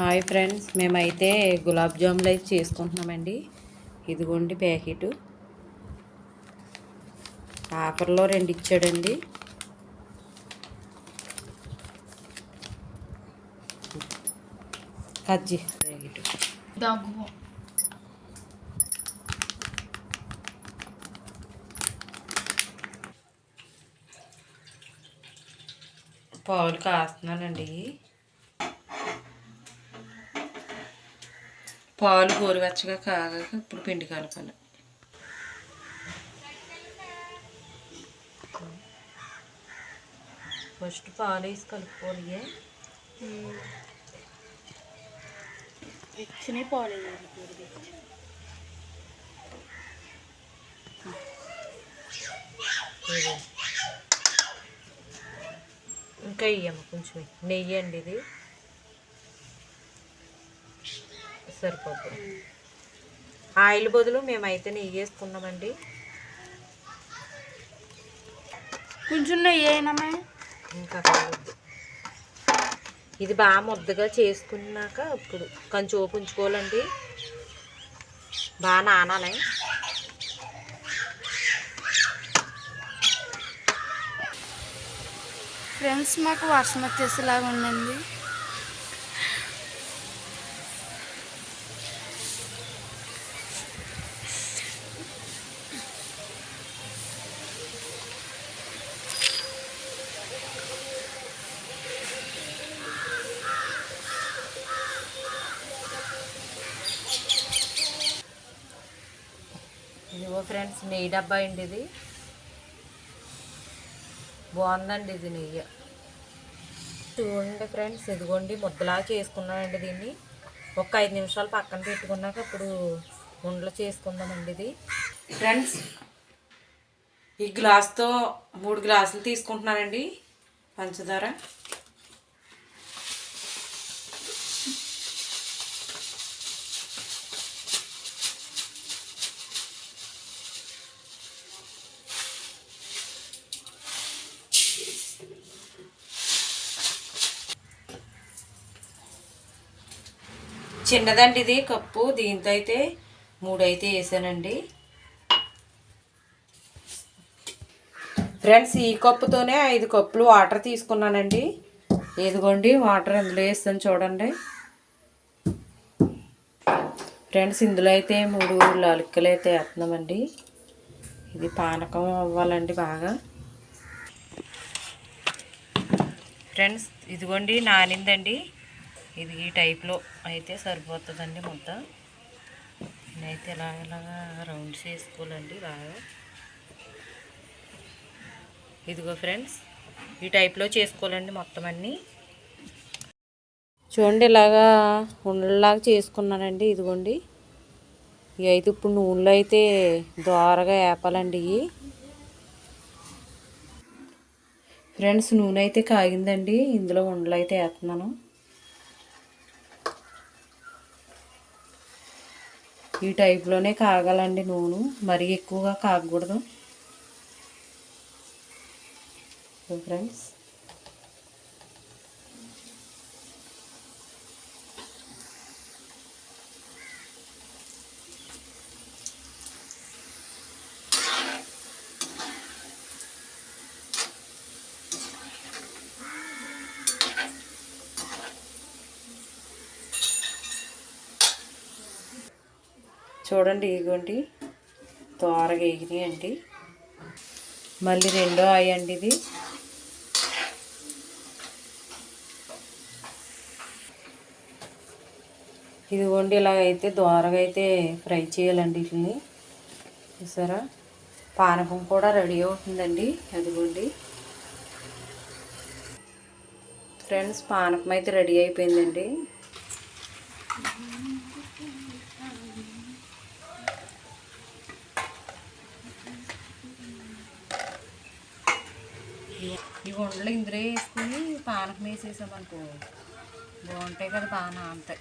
Hi friends మేమైతే గులాబ్ జాములు అయితే చేసుకుంటున్నామండి. ఇదిగోండి ప్యాకెట్. ఆఫర్లో రెండు ఇచ్చాడండి. కజ్జి ప్యాకెట్. పాలు కాస్తున్నానండి. పాలు గోరువెచ్చగా కాగాక ఇప్పుడు పిండి కలపాలి. ఫస్ట్ పాలు వేసి కలుపుకోవాలి ఇచ్చినాయి పోలేదు ఇదిగో. ఇంకా ఇయ్యమ్మ కొంచెం నెయ్యి అండి ఇది. సరిపోతుంది. ఆయిల్ బదులు మేమైతే నెయ్యి వేసుకున్నామండి. కొంచెం నెయ్యి అయినమ్మా ఇంకా కావద్దు ఇది బాగా ముద్దగా చేసుకున్నాక ఇప్పుడు కొంచెం ఓపు ఉంచుకోవాలండి బాగా నానాలి. ఫ్రెండ్స్ మాకు వర్షం వచ్చేసేలాగా ఉందండి ఇదిగో ఫ్రెండ్స్ నెయ్యి డబ్బా అండి ఇది. బాగుందండి ఇది నెయ్యి. చూడండి ఫ్రెండ్స్ ఇదిగోండి ముద్దలా చేసుకున్నానండి దీన్ని. ఒక ఐదు నిమిషాలు పక్కన పెట్టుకున్నాక ఇప్పుడు ఉండలు చేసుకుందామండి ఇది. ఫ్రెండ్స్ ఈ గ్లాస్తో మూడు గ్లాసులు తీసుకుంటున్నానండి పంచదార. చిన్నదండి ఇది కప్పు. దీంతో అయితే మూడు అయితే వేసానండి. ఫ్రెండ్స్ ఈ కప్పుతోనే ఐదు కప్పులు వాటర్ తీసుకున్నానండి. ఇదిగోండి వాటర్ ఎందులో వేస్తాను చూడండి. ఫ్రెండ్స్ ఇందులో అయితే మూడు లలుక్కలు అయితే వేస్తున్నామండి. ఇది పానకం అవ్వాలండి బాగా. ఫ్రెండ్స్ ఇదిగోండి నానిందండి. ఇది ఈ టైప్లో అయితే సరిపోతుందండి ముద్ద. నేనైతే ఇలా ఇలాగా రౌండ్స్ వేసుకోవాలండి బాగా ఇదిగో ఫ్రెండ్స్ ఈ టైప్లో చేసుకోవాలండి మొత్తం అన్నీ. చూడండి ఇలాగా ఉండలాగా చేసుకున్నానండి ఇదిగోండి. ఇవి అయితే ఇప్పుడు నూనెలో అయితే దోరగా వేపాలండి ఇవి. ఫ్రెండ్స్ నూనె అయితే కాగిందండి. ఇందులో ఉండలు అయితే వేస్తున్నాను ఈ టైప్లోనే కాగాలండి నూనె. మరీ ఎక్కువగా కాగకూడదు. ఫ్రెండ్స్. చూడండి ఇదిగోండి. తోరగా ఎగినాయండి మళ్ళీ రెండో అయ్యండి ఇది. ఇదిగోండి ఇలాగైతే దోరగా అయితే ఫ్రై చేయాలండి వీటిని. చూసారా? పానకం కూడా రెడీ అవుతుందండి. అదిగోండి. ఫ్రెండ్స్ పానకం అయితే రెడీ అయిపోయిందండి. ఈ వండలు ఇందులో వేసుకుని పానకం వేసేసామనుకో. బాగుంటాయి కదా బాగా నానుతాయి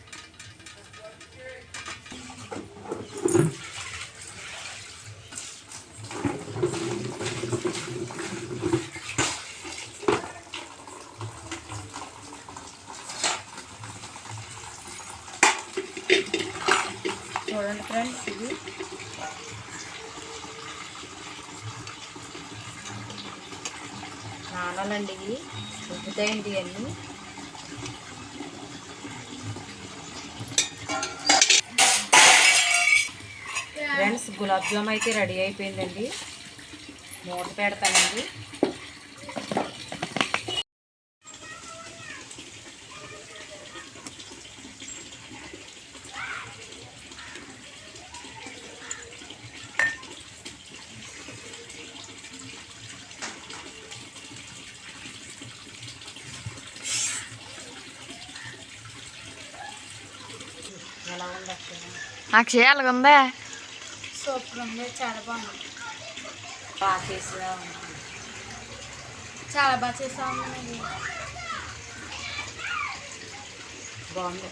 చూడండి ఫ్రెండ్స్ ఇది నానాలండి ఇవి. ఉబ్బుతాయండి అన్నీ ఫ్రెండ్స్ గులాబ్ జామ్ అయితే రెడీ అయిపోయిందండి. మూట పెడతానండి. ఉంది నాకు చేయాలనుందా సూపర్ ఉంది చాలా బాగుంది. బాగా ఉంటుంది చాలా బాగా చేసాము బాగుంది.